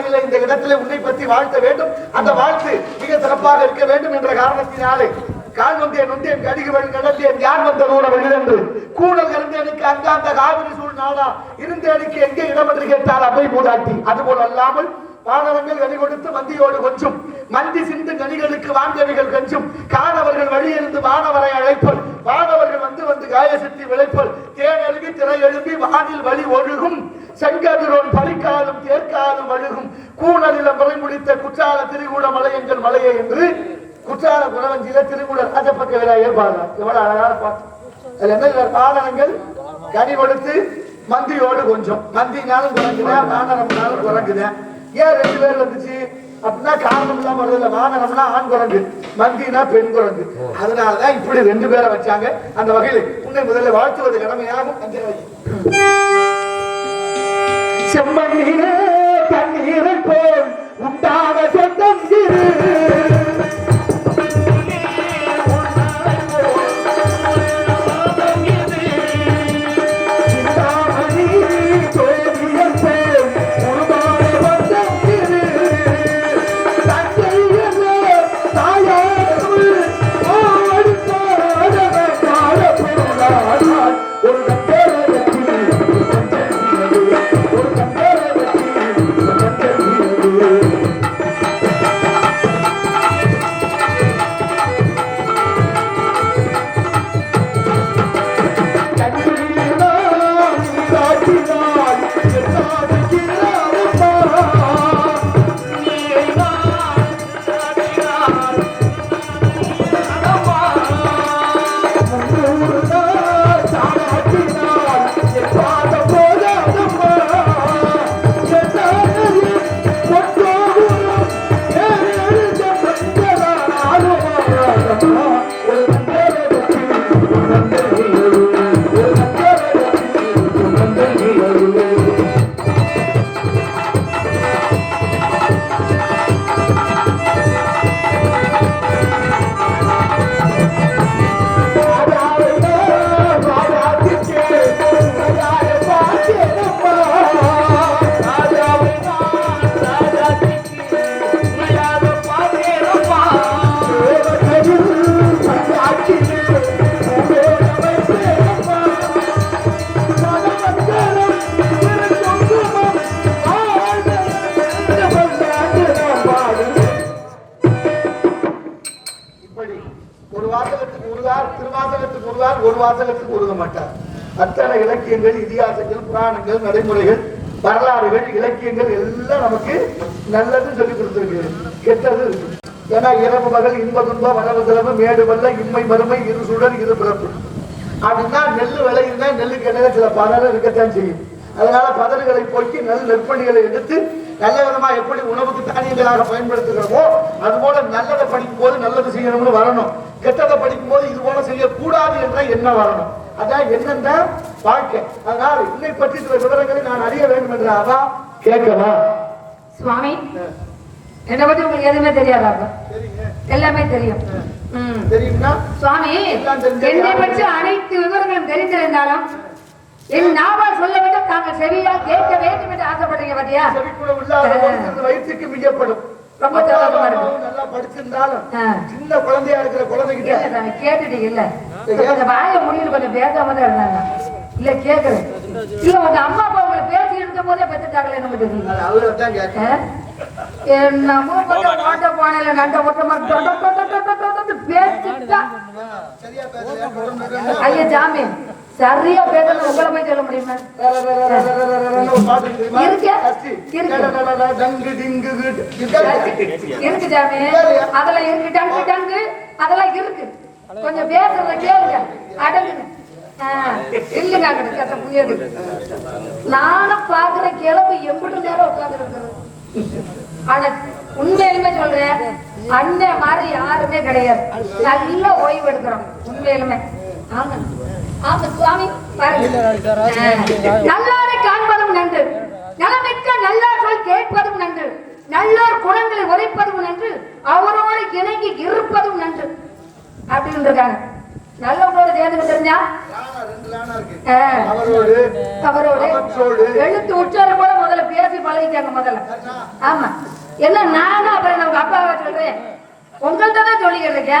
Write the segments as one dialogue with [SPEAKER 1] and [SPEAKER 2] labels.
[SPEAKER 1] வகையில் இந்த இடத்திலே உன்னை பற்றி வாழ்த்த வேண்டும் அந்த வாழ்த்து மிக சிறப்பாக இருக்க வேண்டும் என்ற காரணத்தினாலே கால் வந்தேன் நொந்தேன் கடிகவன் கடந்தேன் யார் வந்த நூல வெளிதென்று கூடல் கலந்தேனுக்கு அங்காந்த காவிரி சூழ்நாளா நாடா எனக்கு எங்கே இடம் என்று கேட்டால் அவை மூதாட்டி அதுபோல் அல்லாமல் மாணவர்கள் வழி கொடுத்து மந்தியோடு கொஞ்சம் மந்தி சிந்து கனிகளுக்கு வாங்கவிகள் கொஞ்சம் காணவர்கள் வழியிருந்து மாணவரை அழைப்பல் மாணவர்கள் வந்து வந்து காயசத்தி விளைப்பல் தேன் எழுதி திரை எழுதி வானில் வழி ஒழுகும் செங்கதிரோன் பலிக்காலும் தேற்காலும் அழுகும் கூணலில் முறை முடித்த குற்றால திரிகூட மலை எங்கள் மலையே என்று குற்றால குணவஞ்சியில திரிகூட ராஜபக்க விழா பாடுறார் எவ்வளவு அழகான பாட்டு அதுல என்ன பாடனங்கள் கனி கொடுத்து மந்தியோடு கொஞ்சம் மந்தினாலும் குறைஞ்சுதான் நானரம்னாலும் குறைஞ்சுதான் ஏன் ரெண்டு பேர் வந்துச்சு அப்படின்னா காரணம் இல்லாம வருது இல்ல வானகம்னா ஆண் குரங்கு மந்தினா பெண் குரங்கு அதனாலதான் இப்படி ரெண்டு பேரை வச்சாங்க அந்த வகையில் உன்னை முதல்ல வாழ்த்துவது கடமையாகும் செம்மண்ணீரே தண்ணீரை போல் வாசகத்தில் ஒதுங்க மாட்டார் அத்தனை இலக்கியங்கள் இதிகாசங்கள் புராணங்கள் நடைமுறைகள் வரலாறுகள் இலக்கியங்கள் எல்லாம் நமக்கு நல்லது சொல்லி கொடுத்துருக்கு கெட்டது ஏன்னா இரவு மகள் இன்ப துன்ப வரவு செலவு மேடு வல்ல இம்மை மறுமை இரு சூழல் இரு பிறப்பு அப்படின்னா நெல் விளையுதுன்னா நெல்லுக்கு இடையில சில பதறும் இருக்கத்தான் செய்யும் அதனால பதறுகளை போக்கி நெல் நெற்பணிகளை எடுத்து நல்ல விதமா எப்படி உணவுக்கு தானியங்களாக பயன்படுத்துகிறோமோ அது போல நல்லதை படிக்கும் போது நல்லது செய்யணும்னு வரணும் கெட்டதை படிக்கும் போது இது போல செய்யக்கூடாது என்ற என்ன வரணும் அதான் என்னென்ன வாழ்க்கை அதனால் இன்னை பற்றி சில விவரங்களை நான் அறிய வேண்டும் அதான் கேட்கலாம்
[SPEAKER 2] சுவாமி என்னை பத்தி உங்களுக்கு எதுவுமே தெரியாதா எல்லாமே தெரியும் தெரியும் சுவாமி அனைத்து என் தாங்கள் கேட்க வேண்டும்
[SPEAKER 1] வயிற்றுக்கு ரொம்ப இருக்கு நல்லா படிச்சிருந்தாலும் சின்ன குழந்தையா இருக்கிற
[SPEAKER 2] குழந்தைகிட்ட இல்ல சாமி இல்ல கொஞ்சம் வாய முடியல கொஞ்சம் பேசாம இருந்தாங்க இல்ல கேக்குறேன் இல்ல உங்க அம்மா அப்பா உங்களை பேசி போதே பெற்றுட்டாங்களே என்ன
[SPEAKER 1] அவரை
[SPEAKER 2] என்னமோ கொஞ்சம் மாட்ட போனேன் நண்ட மொட்டை மாதிரி பேசிட்டா ஐயா ஜாமீன் சரியா பேசணும் உங்களை போய் சொல்ல முடியுமா இருக்கு ஜாமி அதெல்லாம் இருக்கு டங்கு டங்கு அதெல்லாம் இருக்கு கொஞ்சம் பேசுறத கேளுங்க அடங்குங்க இல்லைங்க கேட்ட புயல் நானும் பாக்குற கிளம்பு எம்பிட்டு நேரம் உட்கார்ந்து இருக்கிறது உண்மையிலுமே சொல்றேன் அண்ணன் மாதிரி யாருமே கிடையாது நல்லா ஓய்வு எடுக்கிறோம் உண்மையிலுமே ஆமாங்க ஆமா சுவாமி நல்லாரை காண்பதும் நன்று நலமிக்க நல்லார்கள் கேட்பதும் நன்று நல்லார் குணங்களை உரைப்பதும் நன்று அவரோடு இணங்கி இருப்பதும் நன்று அப்படின்னு இருக்காங்க நல்லவங்களோட சேர்ந்து தெரிஞ்சா அவரோடு எழுத்து உச்சாரம் கூட முதல்ல பேசி பழகிட்டாங்க முதல்ல ஆமா என்ன நானும் அப்புறம் நமக்கு அப்பாவை சொல்றேன் உங்கள்கிட்ட தான் சொல்லிக்கிட்டு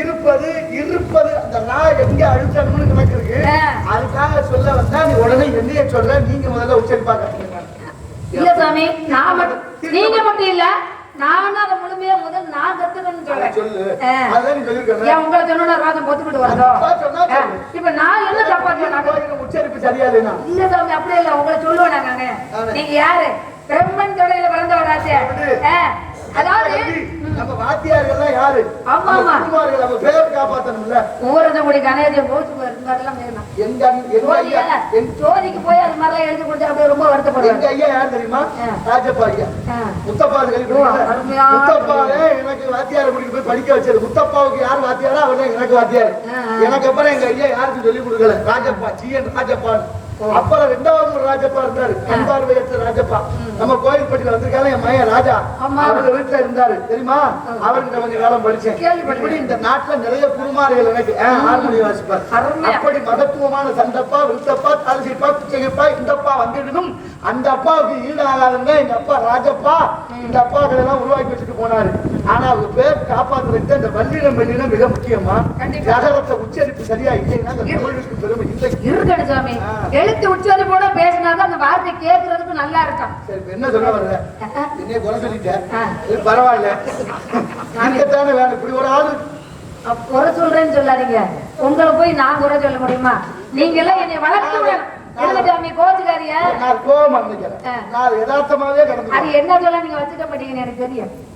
[SPEAKER 1] இருப்பது இருப்பது அந்த லா எங்க அழுத்தணும்னு கணக்கு இருக்கு அதுக்காக சொல்ல வந்தா நீ உடனே என்னைய சொல்ற நீங்க முதல்ல உச்சரி கத்துக்கங்க
[SPEAKER 2] இல்ல சாமி நான் மட்டும் நீங்க மட்டும் இல்ல நான் அதை முழுமையா முதல் நான் கத்துக்கணும்னு சொல்லு
[SPEAKER 1] அதான்
[SPEAKER 2] உங்களை பொத்துக்கிட்டு இப்ப நான் என்ன
[SPEAKER 1] உச்சரிப்பு சரியா இல்ல
[SPEAKER 2] சாமி அப்படியே உங்களை அதாவது
[SPEAKER 1] நம்ம யாரு ஆமா ஆமா குமார்கள் நம்ம காப்பாத்தணும்ல
[SPEAKER 2] ஊரத முடி கணேரிய இந்த மாதிரிலாம்
[SPEAKER 1] வேணும்
[SPEAKER 2] என் ஜோதிக்கு போய் அது மாதிரிலாம் எழுதி கொடுத்து ரொம்ப வருத்தப்படுவாங்க
[SPEAKER 1] ஐயா யார் தெரியுமா ராஜப்பா ஐயா முத்தப்பா முத்தப்பா எனக்கு வாத்தியார கூட்டிட்டு போய் படிக்க வச்சது முத்தப்பாவுக்கு யார் வாத்தியாரோ அவர் எனக்கு வாத்தியார் எனக்கு அப்புறம் எங்க ஐயா யாருக்கும் சொல்லி கொடுக்கல ராஜப்பா ஜி என் ராஜப்பான்னு அப்புறம் ரெண்டாவது ஒரு ராஜப்பா இருந்தாரு கண்பார்வையற்ற ராஜப்பா நம்ம கோயில்பட்டியில வந்திருக்காங்க என் மைய ராஜா அவங்க வீட்டுல இருந்தாரு தெரியுமா அவருக்கு கொஞ்சம் காலம் படிச்சேன் இப்படி இந்த நாட்டுல நிறைய குருமார்கள் எனக்கு ஆர்மணி வாசிப்பார் அப்படி மதத்துவமான சண்டப்பா விருத்தப்பா தாலசிப்பா குச்சகப்பா இந்தப்பா வந்துடணும் அந்த அப்பாவுக்கு ஈடாகாதுன்னா எங்க அப்பா ராஜப்பா இந்த அப்பாக்கள் எல்லாம் உருவாக்கி வச்சுட்டு போனாரு ஆனா அவங்க பேர் காப்பாத்துறதுக்கு அந்த வல்லிடம் வல்லிடம் மிக முக்கியமா நகரத்தை உச்சரிப்பு சரியா இல்லைன்னா அந்த தமிழுக்கு பெருமை
[SPEAKER 2] இல்லை சாமி எழுத்து உச்சரிப்போட பேசினாதான் அந்த வார்த்தை கேட்கறதுக்கு நல்லா இருக்கும்
[SPEAKER 1] என்ன சொல்ல வர்ற என்னைய குறை சொல்லிட்டேன் பரவாயில்ல அங்கத்தானே வேணும் இப்படி ஒரு ஆளு
[SPEAKER 2] குறை சொல்றேன்னு சொல்லாதீங்க உங்களை போய் நான் குறை சொல்ல முடியுமா நீங்க எல்லாம் என்னை வளர்த்து விடணும் கோச்சுக்காரியா
[SPEAKER 1] நான் கோபம் நான் யதார்த்தமாவே
[SPEAKER 2] அது என்ன சொல்ல நீங்க வச்சுக்க மாட்டீங்கன்னு எனக்கு தெரியும்